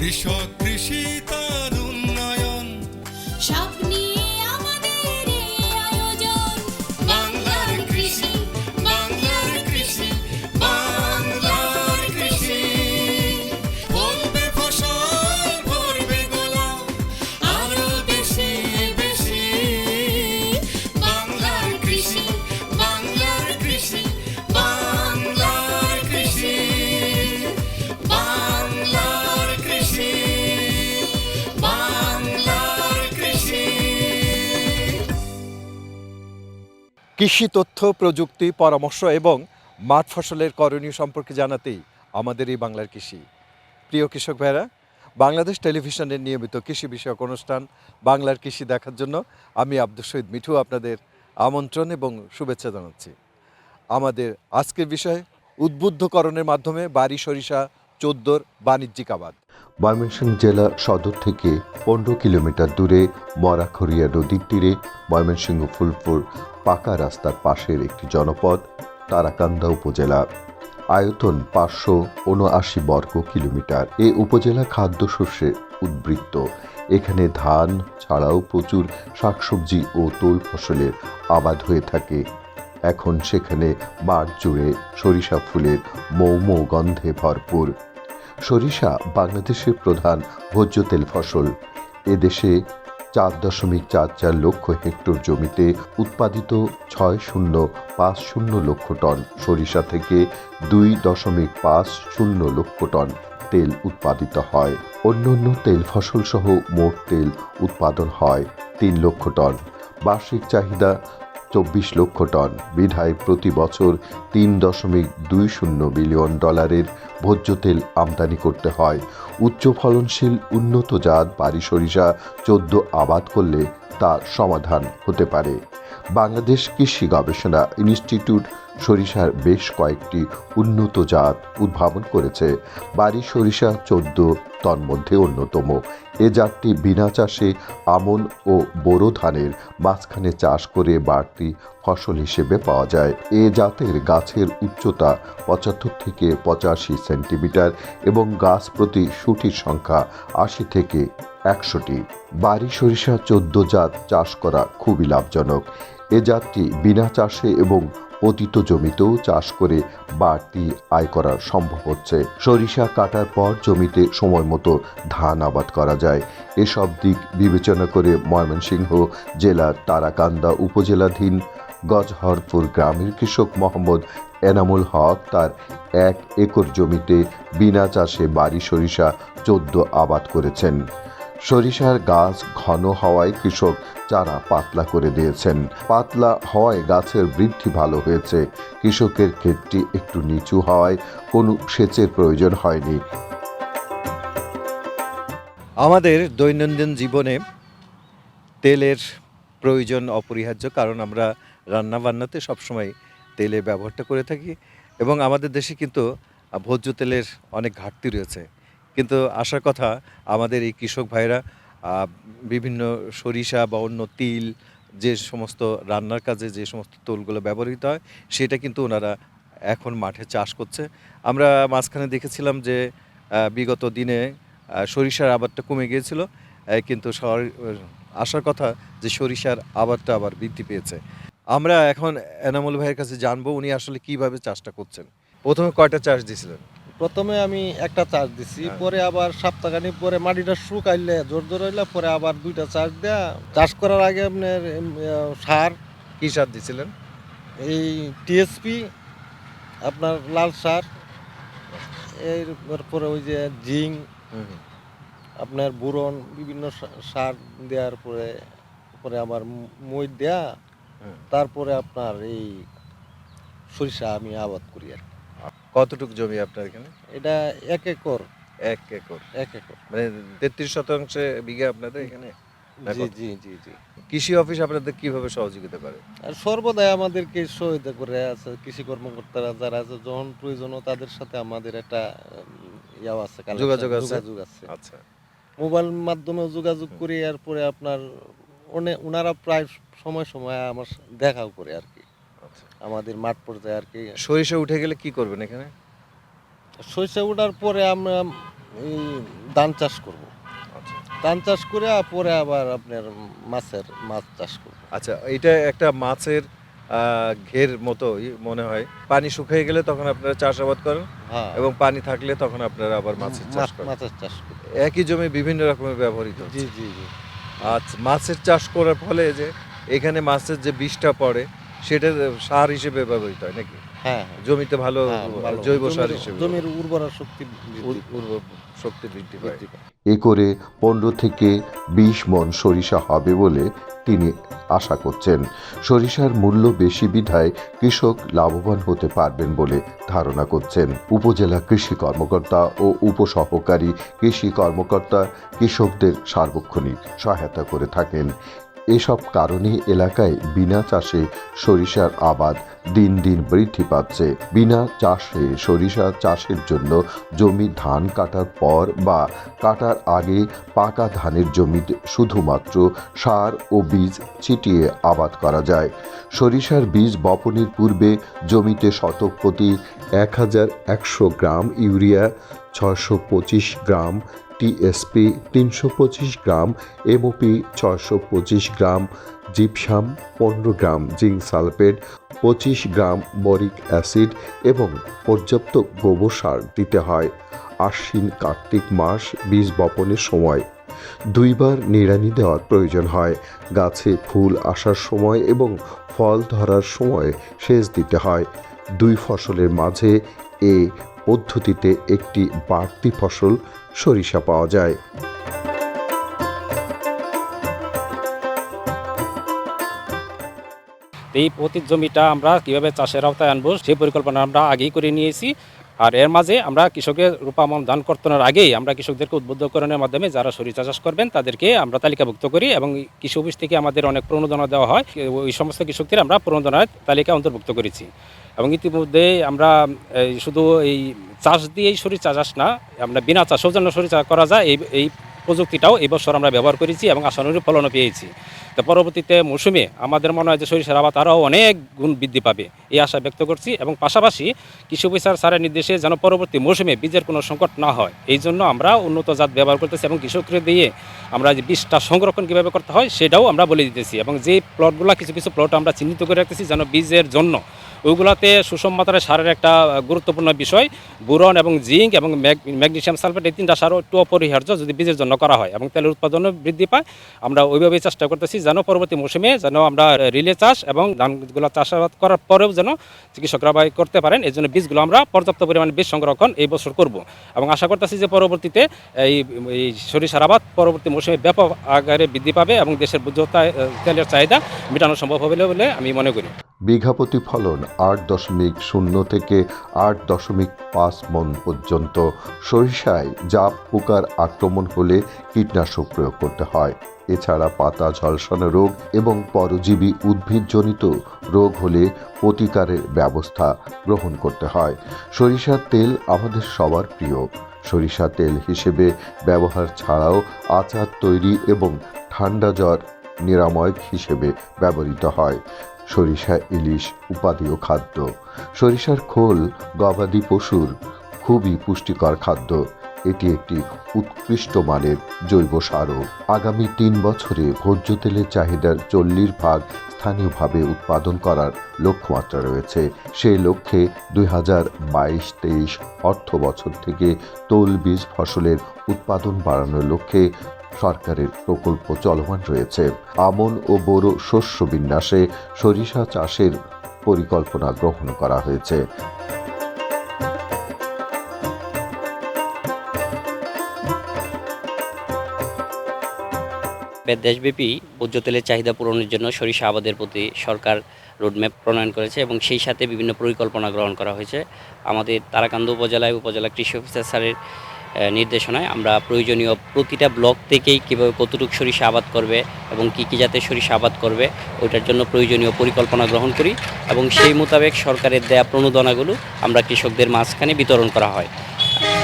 কৃষক কৃষি তার কৃষি তথ্য, প্রযুক্তি, পরামর্শ এবং মাঠ ফসলের করণীয় সম্পর্কে জানাতেই আমাদের এই বাংলার কৃষি। প্রিয় কৃষক ভাইরা বাংলাদেশ টেলিভিশনের নিয়মিত কৃষি বিষয়ক অনুষ্ঠান বাংলার কৃষি দেখার জন্য আমি আব্দুল শহীদ মিঠু আপনাদের আমন্ত্রণ এবং শুভেচ্ছা জানাচ্ছি। আমাদের আজকের বিষয়, উদ্বুদ্ধকরণের মাধ্যমে বাড়ি সরিষা চোদ্দোর বাণিজ্যিক আবাদ ময়মনসিংহ জেলা সদর থেকে পনেরো কিলোমিটার দূরে মরাখড়িয়া নদীর তীরে ময়মনসিংহ ফুলপুর পাকা রাস্তার পাশের একটি জনপদ, তারাকান্দা উপজেলা। আয়তন পাঁচশো উনআশি বর্গ কিলোমিটার। এ উপজেলা খাদ্যশস্যে উদ্বৃত্ত। এখানে ধান ছাড়াও প্রচুর শাকসবজি ও তোল ফসলের আবাদ হয়ে থাকে। এখন সেখানে মাঠ জুড়ে সরিষা ফুলের মৌ মৌ গন্ধে ভরপুর। সরিষা বাংলাদেশের প্রধান ভোজ্য তেল ফসল। এদেশে চার দশমিক চার চার লক্ষ হেক্টর জমিতে উৎপাদিত ছয় শূন্য পাঁচ শূন্য লক্ষ টন সরিষা থেকে দুই দশমিক পাঁচ শূন্য লক্ষ টন তেল উৎপাদিত হয়। অন্যান্য তেল ফসল সহ মোট তেল উৎপাদন হয় তিন লক্ষ টন। বার্ষিক চাহিদা চব্বিশ লক্ষ টন। বিধায় প্রতি বছর তিন দশমিক দুই শূন্য বিলিয়ন ডলারের ভোজ্য তেল আমদানি করতে হয়। উচ্চ ফলনশীল উন্নত জাত বাড়ি সরিষা চোদ্দ আবাদ করলে তার সমাধান হতে পারে। বাংলাদেশ কৃষি গবেষণা ইনস্টিটিউট সরিষার বেশ কয়েকটি উন্নত জাত উদ্ভাবন করেছে। বাড়ি সরিষা চোদ্দ তন্মধ্যে অন্যতম। এ জাতটি বিনা চাষে আমন ও বোরো ধানের মাঝখানে চাষ করে বাড়তি ফসল হিসেবে পাওয়া যায়। এ জাতের গাছের উচ্চতা পঁচাত্তর থেকে পঁচাশি সেন্টিমিটার এবং গাছ প্রতি সুটির সংখ্যা আশি থেকে একশোটি। বাড়ি, সরিষা, চোদ্দ জাত চাষ করা খুবই লাভজনক। এ জাতটি বিনা চাষে এবং পতিত জমিতেও চাষ করে বাড়তি আয় করা সম্ভব হচ্ছে। সরিষা কাটার পর জমিতে সময় মতো ধান আবাদ করা যায়। এসব দিক বিবেচনা করে ময়মনসিংহ জেলার তারাকান্দা উপজেলাধীন গজহরপুর গ্রামের কৃষক মোহাম্মদ এনামুল হক তার এক একর জমিতে বিনা চাষে বাড়ি, সরিষা, চোদ্দ আবাদ করেছেন। সরিষার গাছ ঘন হওয়ায় কৃষক চারা পাতলা করে দিয়েছেন। পাতলা হওয়ায় গাছের বৃদ্ধি ভালো হয়েছে। কৃষকের ক্ষেতটি একটু নিচু হওয়ায় কোনো সেচের প্রয়োজন হয়নি। আমাদের দৈনন্দিন জীবনে তেলের প্রয়োজন অপরিহার্য, কারণ আমরা রান্নাবান্নাতে সবসময় তেলের ব্যবহারটা করে থাকি এবং আমাদের দেশে কিন্তু ভোজ্য তেলের অনেক ঘাটতি রয়েছে। কিন্তু আসার কথা আমাদের এই কৃষক ভাইরা বিভিন্ন সরিষা বা অন্য তিল যে সমস্ত রান্নার কাজে যে সমস্ত তোলগুলো ব্যবহৃত হয়, সেটা কিন্তু ওনারা এখন মাঠে চাষ করছে। আমরা মাঝখানে দেখেছিলাম যে বিগত দিনে সরিষার আবাদটা কমে গিয়েছিল কিন্তু সর- আসার কথা যে সরিষার আবাদটা আবার বৃদ্ধি পেয়েছে। আমরা এখন এনামুল ভাইয়ের কাছে জানব উনি আসলে কীভাবে চাষটা করছেন। প্রথমে কয়টা চাষ দিয়েছিলেন? প্রথমে আমি একটা চার্জ দিছি হ্যাঁ। পরে আবার সপ্তাহখানি পরে মাটিটা শুকাইলে জোর জোর হইলে পরে আবার দুইটা চার্জ দেয়া। চাষ করার আগে আপনার সার কি সার দিয়েছিলেন এই টিএসপি আপনার লাল সার এরপরে ওই যে জিং আপনার বুরন বিভিন্ন সার দেওয়ার পরে পরে আবার মই দেয়া। তারপরে আপনার এই সরিষা আমি আবাদ করি আর কি। কতটুকু জমি আপনার এখানে? এটা এক একর। এক একর। এক একর। মানে তেত্রিশ শতাংশে বিঘা আপনাদের এখানে? জি জি জি জি। কৃষি অফিস আপনাদের কীভাবে সহযোগিতা করে? আর সর্বদাই আমাদেরকে সহায়তা করে আছে কৃষি কর্মকর্তারা যারা আছে যখন প্রয়োজন তাদের সাথে আমাদের একটা ইয়াও আছে যোগাযোগ আছে? যোগাযোগ আছে। আচ্ছা। মোবাইল মাধ্যমে যোগাযোগ করি এরপরে আপনার ওনারা প্রায় সময় সময় আমার দেখাও করে আর কি। আমাদের মাঠ পর্যায়ে আর কি। সরিষা উঠে গেলে কি করবেন এখানে? শস্য ওঠার পরে আমরা এই ধান চাষ করব। আচ্ছা। ধান চাষ করে পরে আবার আপনার মাছের মাছ চাষ করব। আচ্ছা এটা একটা মাছের ঘের মতোই মনে হয়। পানি শুকিয়ে গেলে তখন আপনারা চাষাবাদ করেন হ্যাঁ। এবং পানি থাকলে তখন আপনারা আবার মাছের চাষ করেন। মাছের চাষ করব একই জমি বিভিন্ন রকমের ব্যবহৃত জি জি জি। আচ্ছা মাছের চাষ করার ফলে যে এখানে মাছের যে বিষটা পড়ে সেটা সার হিসেবে ব্যবহৃত হয় নাকি? হ্যাঁ হ্যাঁ। জমিতে ভালো হ্যাঁ, জৈব সার হিসেবে জমির উর্বরা শক্তি উর্বর শক্তি বৃদ্ধি পায় বৃদ্ধি এ করে পনেরো থেকে বিশ মন সরিষা হবে বলে তিনি আশা করছেন। সরিষার মূল্য বেশি বিধায় কৃষক লাভবান হতে পারবেন বলে ধারণা করছেন। উপজেলা কৃষি কর্মকর্তা ও উপসহকারী কৃষি কর্মকর্তা কৃষকদের সার্বক্ষণিক সহায়তা করে থাকেন। এসব কারণে এলাকায় বিনা চাষে সরিষার আবাদ দিন দিন বৃদ্ধি পাচ্ছে। বিনা চাষে সরিষা চাষের জন্য জমি ধান কাটার পর বা কাটার আগে পাকা ধানের জমিতে শুধুমাত্র সার ও বীজ ছিটিয়ে আবাদ করা যায়। সরিষার বীজ বপনের পূর্বে জমিতে শতক প্রতি এক হাজার একশো গ্রাম ইউরিয়া ছশো পঁচিশ গ্রাম টিএসপি তিনশো পঁচিশ গ্রাম, এমওপি ছশো পঁচিশ গ্রাম, জিপসাম পনেরো গ্রাম, জিঙ্ক সালফেট পঁচিশ গ্রাম বরিক অ্যাসিড এবং পর্যাপ্ত গোবর সার দিতে হয়। আশ্বিন কার্তিক মাস বীজ বপনের সময়। দুইবার নিড়ানি দেওয়ার প্রয়োজন হয়। গাছে ফুল আসার সময় এবং ফল ধরার সময় সেচ দিতে হয়। দুই ফসলের মাঝে এ পদ্ধতিতে একটি বাড়তি ফসল সরিষা পাওয়া যায়। এই পতিত জমিটা আমরা কীভাবে চাষের আওতায় আনব সেই পরিকল্পনা আমরা আগেই করে নিয়েছি। আর এর মাঝে আমরা কৃষকের রূপামন দান কর্তনের আগেই আমরা কৃষকদেরকে উদ্বুদ্ধকরণের মাধ্যমে যারা সরিষা চাষ করবেন, তাদেরকে আমরা তালিকাভুক্ত করি এবং কৃষি অফিস থেকে আমাদের অনেক প্রণোদনা দেওয়া হয়। ওই সমস্ত কৃষকদের আমরা প্রণোদনার তালিকা অন্তর্ভুক্ত করেছি। এবং ইতিমধ্যে আমরা শুধু এই চাষ দিয়েই সরিষা চাষ না, আমরা বিনা চাষেও যেন সরিষা করা যায়, এই এই প্রযুক্তিটাও এবছর আমরা ব্যবহার করেছি এবং আশানুরূপ ফলনও পেয়েছি। তো পরবর্তীতে মৌসুমে আমাদের মনে হয় যে সরিষার আবাদ আরও অনেক গুণ বৃদ্ধি পাবে, এই আশা ব্যক্ত করছি এবং পাশাপাশি কৃষি অফিসার স্যারের নির্দেশে যেন পরবর্তী মৌসুমে বীজের কোনো সংকট না হয়, এই জন্য আমরা উন্নত জাত ব্যবহার করতেছি এবং কৃষকদের দিয়ে আমরা যে বীজটা সংরক্ষণ কীভাবে করতে হয় সেটাও আমরা বলে দিতেছি এবং যে প্লটগুলো কিছু কিছু প্লট আমরা চিহ্নিত করে রাখতেছি যেন বীজের জন্য ওইগুলোতে সুষম মাত্রায় সারের একটা গুরুত্বপূর্ণ বিষয়। বুরন এবং জিঙ্ক এবং ম্যাগ- ম্যাগনেসিয়াম সালফেট এই তিনটা সারও একটু অপরিহার্য যদি বীজের জন্য করা হয় এবং তেলের উৎপাদনও বৃদ্ধি পায়। আমরা ওইভাবেই চেষ্টা করতেছি যেন পরবর্তী মৌসুমে যেন আমরা রিলে চাষ এবং ধানগুলো চাষাবাদ করার পরেও যেন চিকিৎসকরা করতে পারেন। এই জন্য বীজগুলো আমরা পর্যাপ্ত পরিমাণে বীজ সংরক্ষণ এই বছর করব। এবং আশা করতেছি যে পরবর্তীতে এই এই সরিষার আবাদ পরবর্তী মৌসুমে ব্যাপক আকারে বৃদ্ধি পাবে এবং দেশের বুদ্ধতা তেলের চাহিদা মেটানো সম্ভব হবে বলে আমি মনে করি। বিঘাপতি ফলন আট দশমিক শূন্য থেকে আট দশমিক পাঁচ মন পর্যন্ত। সরিষায় জাপ পোকার আক্রমণ হলে কীটনাশক প্রয়োগ করতে হয়। এছাড়া পাতা ঝলসানো রোগ এবং পরজীবী উদ্ভিদজনিত রোগ হলে প্রতিকারের ব্যবস্থা গ্রহণ করতে হয়। সরিষার তেল আমাদের সবার প্রিয়। সরিষা তেল হিসেবে ব্যবহার ছাড়াও আচার তৈরি এবং ঠান্ডা জ্বর নিরাময় হিসেবে ব্যবহৃত হয়। সরিষা, ইলিশ, উপাদেয় খাদ্য। সরিষার খোল গবাদি পশুর খুবই পুষ্টিকর খাদ্য। এটি একটি উৎকৃষ্ট মানের জৈব সারও। আগামী তিন বছরে ভোজ্য তেলের চাহিদার চল্লিশ ভাগ স্থানীয়ভাবে উৎপাদন করার লক্ষ্যমাত্রা রয়েছে। সেই লক্ষ্যে দুই হাজার বাইশ তেইশ অর্থ বছর থেকে তৈলবীজ ফসলের উৎপাদন বাড়ানোর লক্ষ্যে সরকারের প্রকল্প চলমান রয়েছে। আমন ও বোরো শস্য বিন্যাসে সরিষা চাষের পরিকল্পনা গ্রহণ করা হয়েছে। দেশব্যাপী ভোজ্য তেলের চাহিদা পূরণের জন্য সরিষা আবাদের প্রতি সরকার রোডম্যাপ প্রণয়ন করেছে এবং সেই সাথে বিভিন্ন পরিকল্পনা গ্রহণ করা হয়েছে। আমাদের তারাকান্দ উপজেলায় উপজেলা কৃষি অফিসার স্যারের নির্দেশনায়। আমরা প্রয়োজনীয় প্রতিটা ব্লক থেকেই কীভাবে কতটুকু সরিষা আবাদ করবে এবং কী কী জাতের সরিষা আবাদ করবে, ওইটার জন্য প্রয়োজনীয় পরিকল্পনা গ্রহণ করি এবং সেই মোতাবেক সরকারের দেয়া প্রণোদনাগুলো আমরা কৃষকদের মাঝখানে বিতরণ করা হয়।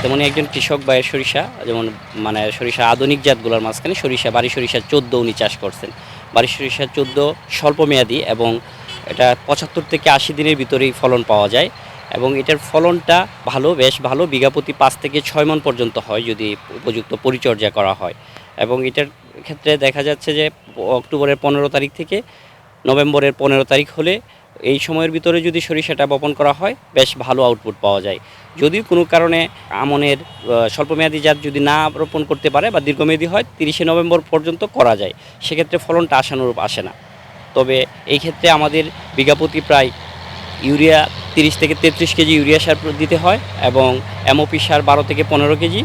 তেমনি একজন কৃষক ভাইয়ের সরিষা, যেমন মানে সরিষা আধুনিক জাতগুলোর মাঝখানে সরিষা, বাড়ি সরিষা চোদ্দ উনি চাষ করছেন। বাড়ি সরিষা চোদ্দ স্বল্পমেয়াদী এবং এটা পঁচাত্তর থেকে আশি দিনের ভিতরেই ফলন পাওয়া যায়। এবং এটার ফলনটা ভালো, বেশ ভালো। বিঘাপতি পাঁচ থেকে ছয় মন পর্যন্ত হয় যদি উপযুক্ত পরিচর্যা করা হয়। এবং এটার ক্ষেত্রে দেখা যাচ্ছে যে, অক্টোবরের পনেরো তারিখ থেকে নভেম্বরের পনেরো তারিখ হলে এই সময়ের ভিতরে যদি সরিষাটা বপন করা হয়, বেশ ভালো আউটপুট পাওয়া যায়। যদি কোনো কারণে আমনের স্বল্পমেয়াদী জাত যদি না রোপণ করতে পারে বা দীর্ঘমেয়াদী হয়, তিরিশে নভেম্বর পর্যন্ত করা যায়। সেক্ষেত্রে ফলনটা আশানুরূপ আসে না। তবে এই ক্ষেত্রে আমাদের বিঘাপতি প্রায় ইউরিয়া তিরিশ থেকে তেত্রিশ কেজি ইউরিয়া সার দিতে হয় এবং এমওপি সার বারো থেকে পনেরো কেজি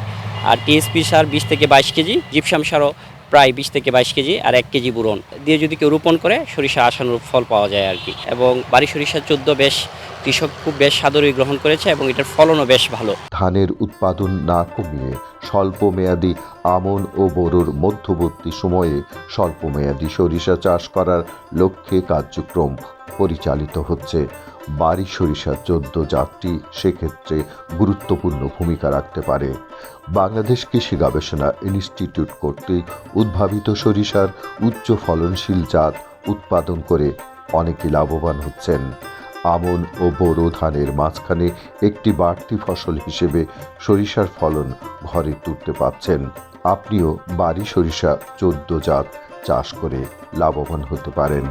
আর টিএসপি সার বিশ থেকে বাইশ কেজি, জিপসাম সারও প্রায় বিশ থেকে বাইশ কেজি আর এক কেজি বুরন। দিয়ে যদি কেউ রোপণ করে, সরিষা আশানুরূপ ফল পাওয়া যায় আর কি। এবং বাড়ি সরিষা চোদ্দ বেশ কৃষক খুব বেশ সাদরই গ্রহণ করেছে এবং এটার ফলনও বেশ ভালো। ধানের উৎপাদন না কমিয়ে স্বল্পমেয়াদী আমন ও বোরোর মধ্যবর্তী সময়ে স্বল্পমেয়াদী সরিষা চাষ করার লক্ষ্যে কার্যক্রম পরিচালিত হচ্ছে। বাড়ি সরিষা চোদ্দ জাতটি সেক্ষেত্রে গুরুত্বপূর্ণ ভূমিকা রাখতে পারে। বাংলাদেশ কৃষি গবেষণা ইনস্টিটিউট কর্তৃক উদ্ভাবিত সরিষার উচ্চ ফলনশীল জাত উৎপাদন করে অনেকে লাভবান হচ্ছেন। আমন ও বোরো ধানের মাঝখানে একটি বাড়তি ফসল হিসেবে সরিষার ফলন ঘরে তুলতে পাচ্ছেন আপনিও বাড়ি সরিষা চোদ্দ জাত চাষ করে লাভবান হতে পারেন।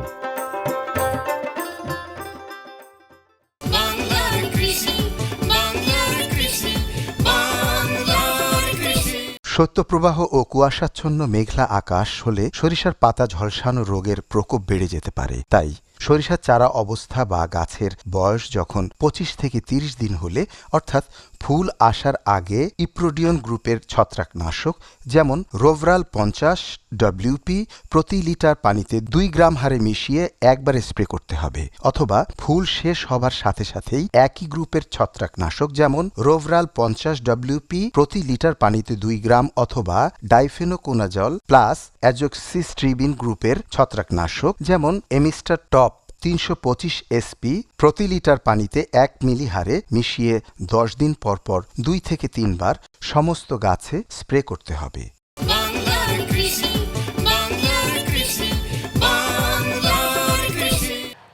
শৈত্যপ্রবাহ ও কুয়াশাচ্ছন্ন মেঘলা আকাশ হলে সরিষার পাতা ঝলসানো রোগের প্রকোপ বেড়ে যেতে পারে। তাই সরিষার চারা অবস্থা বা গাছের বয়স যখন পঁচিশ থেকে তিরিশ দিন হলে, অর্থাৎ ফুল আসার আগে ইপ্রোডিয়ন গ্রুপের ছত্রাকনাশক, যেমন রোভরাল পঞ্চাশ ডব্লিউপি প্রতি লিটার পানিতে দুই গ্রাম হারে মিশিয়ে একবারে স্প্রে করতে হবে, অথবা ফুল শেষ হবার সাথে সাথেই একই গ্রুপের ছত্রাকনাশক, যেমন রোভরাল পঞ্চাশ ডব্লিউপি প্রতি লিটার পানিতে দুই গ্রাম অথবা ডাইফেনোকোনাজল প্লাস অ্যাজোক্সিস্ট্রিবিন গ্রুপের ছত্রাকনাশক, যেমন এমিস্টার টপ তিনশো পঁচিশ এসপি প্রতি লিটার পানিতে এক মিলি হারে মিশিয়ে দশ দিন পর পর দুই থেকে তিনবার সমস্ত গাছে স্প্রে করতে হবে।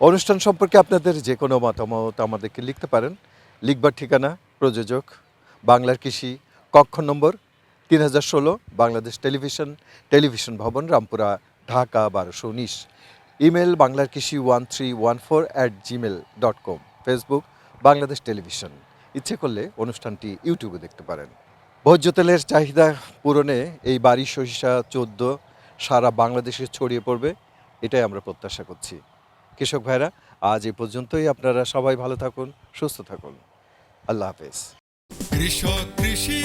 অনুষ্ঠান সম্পর্কে আপনাদের যে কোনো মতামত আমাদেরকে লিখতে পারেন। লিখবার ঠিকানা প্রযোজক বাংলার কৃষি কক্ষ নম্বর তিন হাজার ষোলো বাংলাদেশ টেলিভিশন টেলিভিশন ভবন রামপুরা ঢাকা বারোশো উনিশ। ইমেল বাংলার কৃষি one three one four at Gmail dot com Facebook Bangladesh television ইচ্ছে করলে অনুষ্ঠানটি ইউটিউবে দেখতে পারেন। ভোজ্য তেলের চাহিদা পূরণে এই বাড়ি সরিষা চোদ্দ সারা বাংলাদেশে ছড়িয়ে পড়বে, এটাই আমরা প্রত্যাশা করছি। কৃষক ভাইরা, আজ এই পর্যন্তই। আপনারা সবাই ভালো থাকুন, সুস্থ থাকুন। আল্লাহ হাফেজ। কৃষক কৃষি